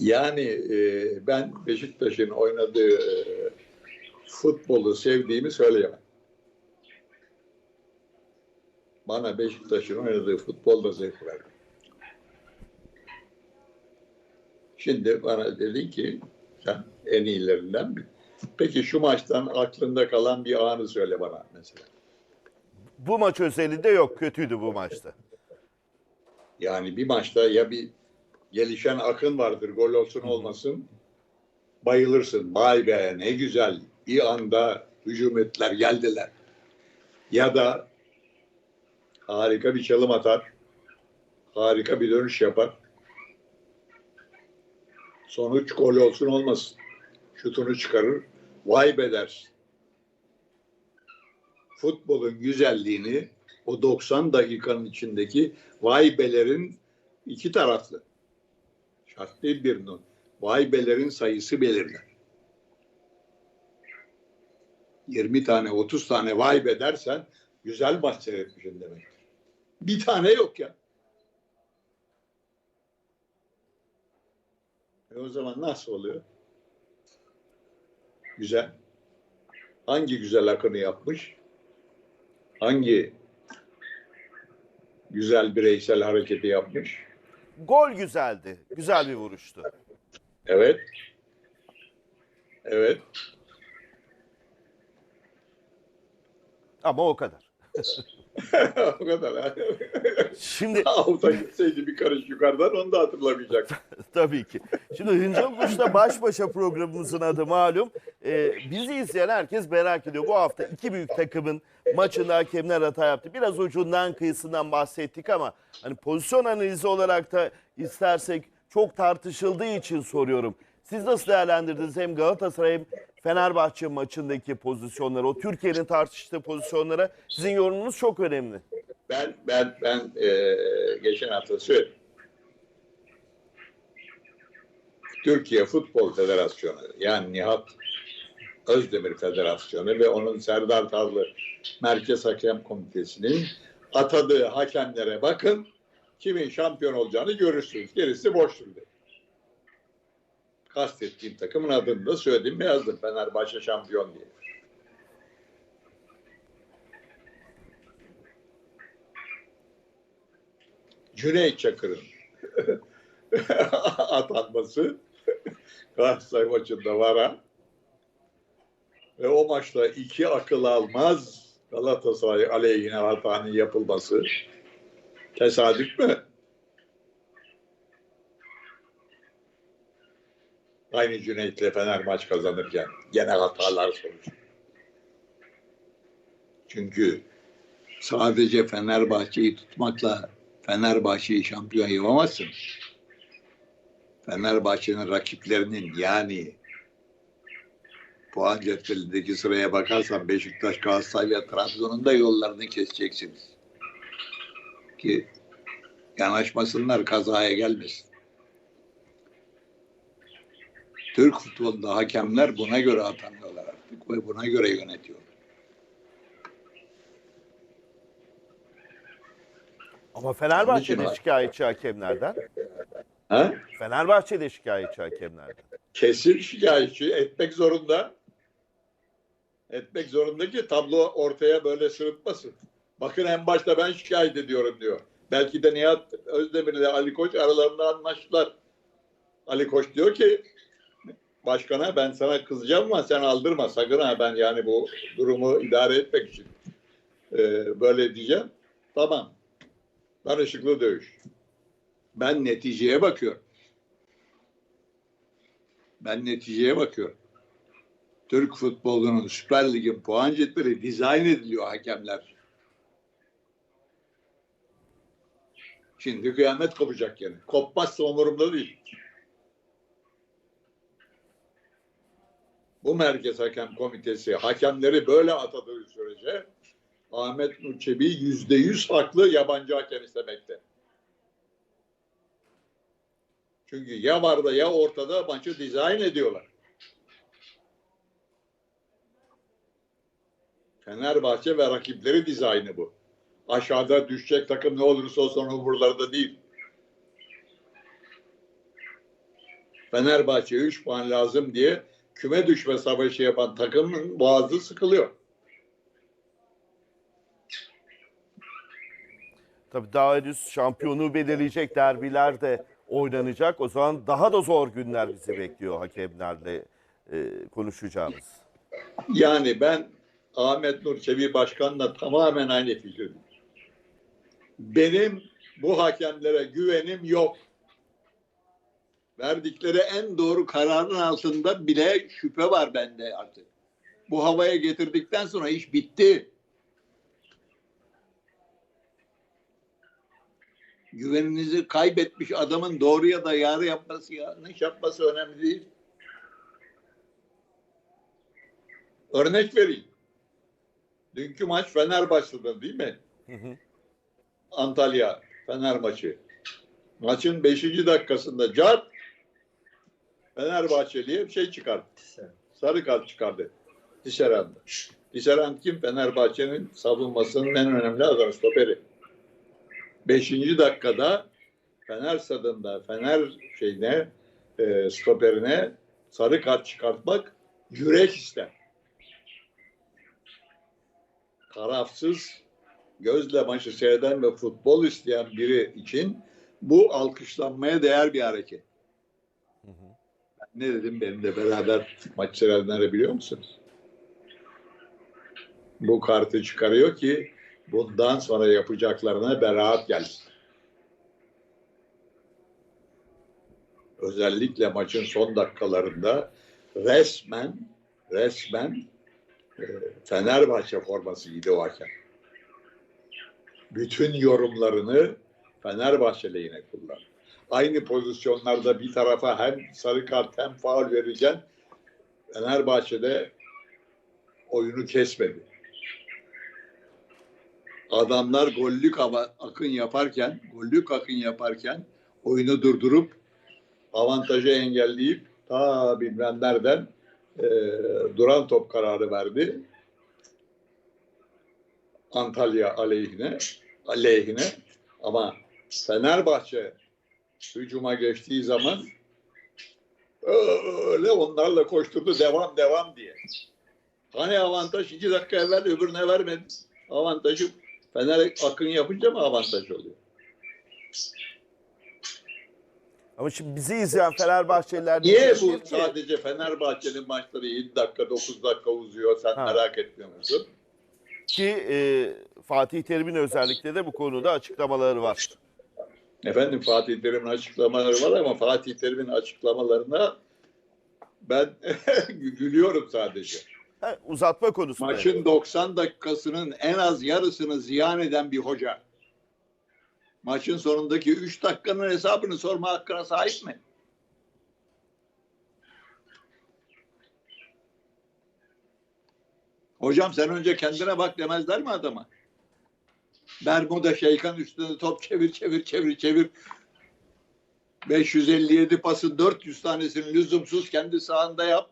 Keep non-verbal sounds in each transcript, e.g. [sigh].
Yani e, ben Beşiktaş'ın oynadığı e, futbolu sevdiğimi söyleyemem. Bana Beşiktaş'ın oynadığı futbol da zevk verdi. Şimdi bana dedin ki sen en iyilerinden bir. Peki şu maçtan aklında kalan bir anı söyle bana mesela. Bu maç özelinde yok. Kötüydü bu maçta. Yani bir maçta ya bir gelişen akın vardır gol olsun olmasın bayılırsın. Vay be ne güzel bir anda hücum ettiler geldiler. Ya da harika bir çalım atar. Harika bir dönüş yapar. Sonuç gol olsun olmasın. Şutunu çıkarır. Vay be dersin. Futbolun güzelliğini o 90 dakikanın içindeki vay belerin iki taraflı. Şart değil bir not. Vay belerin sayısı belirler. 20 tane 30 tane vay be dersen güzel maç seyretmişsin demektir. Bir tane yok ya. E o zaman nasıl oluyor? Güzel. Hangi güzel akını yapmış? Hangi güzel bireysel hareketi yapmış? Gol güzeldi. Güzel bir vuruştu. Evet. Evet. Ama o kadar. [laughs] [laughs] o kadar. Şimdi [laughs] Avuta gitseydi bir karış yukarıdan onu da hatırlamayacak. [laughs] tabii ki. Şimdi Hıncal Kuş'ta baş başa programımızın adı malum. Ee, bizi izleyen herkes merak ediyor. Bu hafta iki büyük takımın maçında hakemler hata yaptı. Biraz ucundan kıyısından bahsettik ama hani pozisyon analizi olarak da istersek çok tartışıldığı için soruyorum. Siz nasıl değerlendirdiniz hem Galatasaray hem Fenerbahçe maçındaki pozisyonları, o Türkiye'nin tartıştığı pozisyonlara sizin yorumunuz çok önemli. Ben ben ben eee, geçen hafta söyledim. Türkiye Futbol Federasyonu yani Nihat Özdemir Federasyonu ve onun Serdar Tavlı Merkez Hakem Komitesi'nin atadığı hakemlere bakın kimin şampiyon olacağını görürsünüz. Gerisi boştur dedi. Kastettiğim takımın adını da söyledim yazdım. Fenerbahçe şampiyon diye. Cüneyt Çakır'ın [laughs] atanması Galatasaray maçında vara ve o maçta iki akıl almaz Galatasaray aleyhine hatanın yapılması tesadüf mü? Aynı Cüneyt'le Fener maç kazanırken gene hatalar sonucu. Çünkü sadece Fenerbahçe'yi tutmakla Fenerbahçe'yi şampiyon yapamazsın. Fenerbahçe'nin rakiplerinin yani puan cetvelindeki sıraya bakarsan Beşiktaş, Galatasaray ve Trabzon'un da yollarını keseceksiniz. Ki yanaşmasınlar kazaya gelmesin. Türk futbolunda hakemler buna göre atanıyorlar artık ve buna göre yönetiyorlar. Ama Fenerbahçe Onun de için- şikayetçi hakemlerden. Ha? Fenerbahçe de şikayetçi hakemlerden. kesin şikayetçi etmek zorunda. Etmek zorunda ki tablo ortaya böyle sırıtmasın. Bakın en başta ben şikayet ediyorum diyor. Belki de Nihat Özdemir ile Ali Koç aralarında anlaştılar. Ali Koç diyor ki başkana ben sana kızacağım ama sen aldırma sakın ha ben yani bu durumu idare etmek için e, böyle diyeceğim. Tamam. Danışıklı dövüş. Ben neticeye bakıyorum. Ben neticeye bakıyorum. Türk futbolunun Süper Lig'in puan cetveli dizayn ediliyor hakemler. Şimdi kıyamet kopacak yani. Kopmazsa umurumda değil. Bu Merkez Hakem Komitesi hakemleri böyle atadığı sürece Ahmet Nur yüzde yüz haklı yabancı hakem istemekte. Çünkü ya var da ya ortada maçı dizayn ediyorlar. Fenerbahçe ve rakipleri dizaynı bu. Aşağıda düşecek takım ne olursa olsun umurlarında değil. Fenerbahçe 3 puan lazım diye küme düşme savaşı yapan takımın boğazı sıkılıyor. Tabii daha henüz şampiyonu belirleyecek derbiler de oynanacak. O zaman daha da zor günler bizi bekliyor hakemlerle e, konuşacağımız. Yani ben Ahmet Nur Çebi Başkan'la tamamen aynı fikirdeyim. Benim bu hakemlere güvenim yok. Verdikleri en doğru kararın altında bile şüphe var bende artık. Bu havaya getirdikten sonra iş bitti. Güveninizi kaybetmiş adamın doğru ya da yarı yapması yanlış yapması önemli değil. Örnek vereyim. Dünkü maç Fenerbahçe'de değil mi? Hı hı. Antalya Fener maçı. Maçın 5. dakikasında Cart Fenerbahçeli'ye bir şey çıkardı. Sarı kart çıkardı. Tisserand. Tisserand kim? Fenerbahçe'nin savunmasının en önemli adamı stoperi. 5. dakikada Fener stadında Fener şeyine e, stoperine sarı kart çıkartmak yürek ister. Tarafsız gözle maçı seyreden ve futbol isteyen biri için bu alkışlanmaya değer bir hareket. Ne dedim benimle beraber maç seyredenleri biliyor musunuz? Bu kartı çıkarıyor ki bundan sonra yapacaklarına beraat gelsin. Özellikle maçın son dakikalarında resmen resmen e, Fenerbahçe forması giydi o hakem. Bütün yorumlarını Fenerbahçe lehine kullandı. Aynı pozisyonlarda bir tarafa hem sarı kart hem faul verirken Fenerbahçe'de oyunu kesmedi. Adamlar gollük akın yaparken, gollük akın yaparken oyunu durdurup avantajı engelleyip ta bilmem nereden e, duran top kararı verdi. Antalya aleyhine aleyhine ama Fenerbahçe hücuma geçtiği zaman öyle onlarla koşturdu devam devam diye. Hani avantaj iki dakika evvel öbürüne vermedi. Avantajı Fener akın yapınca mı avantaj oluyor? Ama şimdi bizi izleyen Fenerbahçeliler Niye bu ki- sadece Fenerbahçe'nin maçları 7 dakika 9 dakika uzuyor sen Ha. merak etmiyor musun? ki e, Fatih Terim'in özellikle de bu konuda açıklamaları var. Efendim Fatih Terim'in açıklamaları var ama Fatih Terim'in açıklamalarına ben [laughs] gülüyorum sadece. Ha, uzatma konusunda. Maçın 90 dakikasının en az yarısını ziyan eden bir hoca. Maçın sonundaki 3 dakikanın hesabını sorma hakkına sahip mi? Hocam sen önce kendine bak demezler mi adama? Bermuda şeykan üstünde top çevir çevir çevir çevir. 557 pasın 400 tanesini lüzumsuz kendi sahanda yap.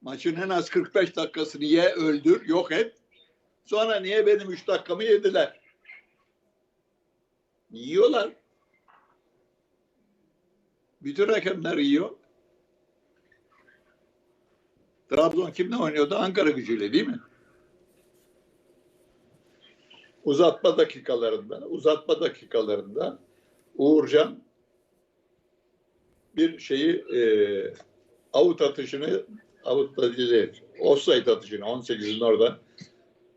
Maçın en az 45 dakikasını ye öldür, yok et. Sonra niye benim 3 dakikamı yediler? Yiyorlar. Bütün hakemler yiyor. Trabzon kimle oynuyordu? Ankara gücüyle değil mi? Uzatma dakikalarında, uzatma dakikalarında Uğurcan bir şeyi e, avut atışını avut atışı değil, offside atışını 18'in orada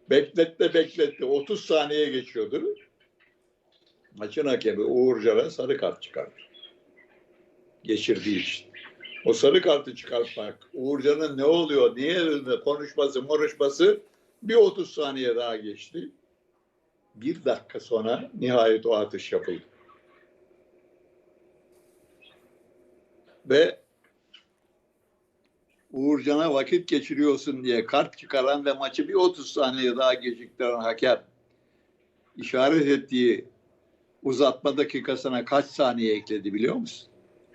bekletti bekletti 30 saniye geçiyordu. Maçın hakemi Uğurcan'a sarı kart çıkardı. Geçirdiği için. O sarı kartı çıkartmak, Uğurcan'ın ne oluyor, niye konuşması, konuşması bir 30 saniye daha geçti. Bir dakika sonra nihayet o atış yapıldı. Ve Uğurcan'a vakit geçiriyorsun diye kart çıkaran ve maçı bir 30 saniye daha geciktiren hakem işaret ettiği uzatma dakikasına kaç saniye ekledi biliyor musun?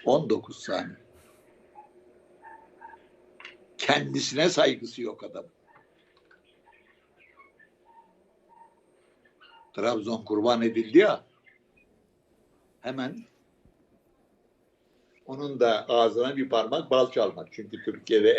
19 saniye. Kendisine saygısı yok adam. Trabzon kurban edildi ya. Hemen onun da ağzına bir parmak bal çalmak. Çünkü Türkiye'de